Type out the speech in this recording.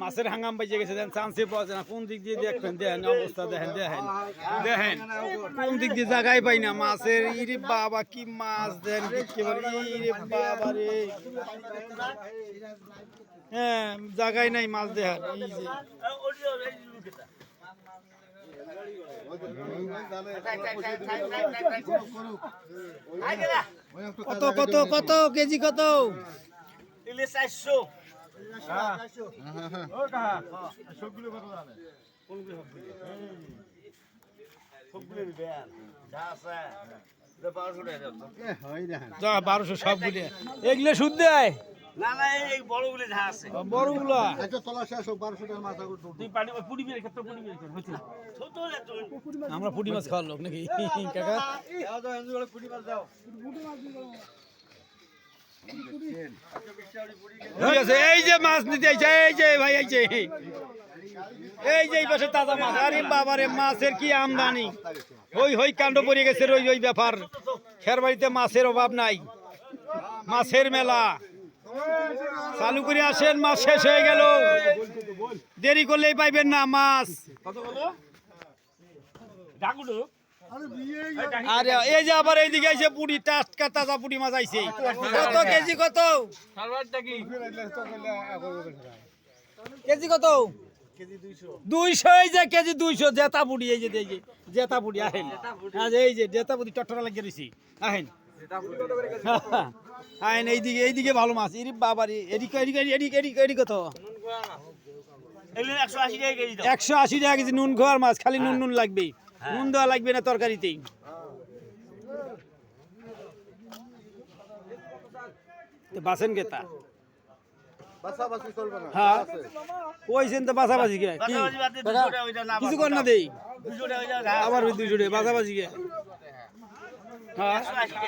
মাছের হাঙ্গাম বাইজে গেছে, দেন চান্সে পাওয়া যায় না। কোন দিক দিয়ে দেখবেন? দেখেন অবস্থা, দেখেন দেখেন। দেখেন, কোন দিক দিয়ে জায়গায় পাই না। মাছের, ইরে বাবা, কি মাছ দেন ইরে বাবা রে। হ্যাঁ জায়গায় নাই মাছ দেখার কত কত কত, কেজি কত? চারশো। সবগুলো বারোশো টাকা দাও তো। যা বারোশো সব গুলি এগুলো সুদ দেয় না না এই বড়গুলো আছে বড়গুলা তুই পানি হচ্ছে না আমরা পুঁটি মাছ খাওয়ার লোক নাকি কাকা ঠিক আছে, এই যে মাছ নিতে আইছে, এই যে ভাই, এই যে। এই পাশে তাজা মাছ, আরে বাবারে, মাছের কি আমদানি? ওই হই, কাণ্ড পড়ে গেছে ওই ওই ব্যাপার। খের বাড়িতে মাছের অভাব নাই। মাছের মেলা। চালু করে আসেন, মাছ শেষ হয়ে গেল। দেরি করলেই পাইবেন না মাছ। আরে এই যে আবার এইদিকে আইছে পুরি টাটকা তাজা পুরি মাছ আইছে। কত কেজি কত? কেজি কত? দুইশো এই যে কেজি দুইশো জেতা বুড়ি এই যে এই যে জেতা বুড়ি আহেন। আজ এই যে জেতা বুড়ি টটরা লাগিয়ে রয়েছি আহেন। আহেন এইদিকে এইদিকে ভালো মাছ। এরি বাবারি এদিকে এদিকে এদিকে এদিকে এদিকে কত? একশো আশি টাকা কেজি দাও। একশো আশি টাকা কেজি নুন খাওয়ার মাছ খালি নুন নুন লাগবে নুন দেওয়া লাগবে না তরকারিতেই। তো বাসেন গেতা হ্যাঁ। কইছেন তো বাসাবাজি কে? কি? কিছু কর না দেই। আবার ওই কে? হ্যাঁ। আশি টাকা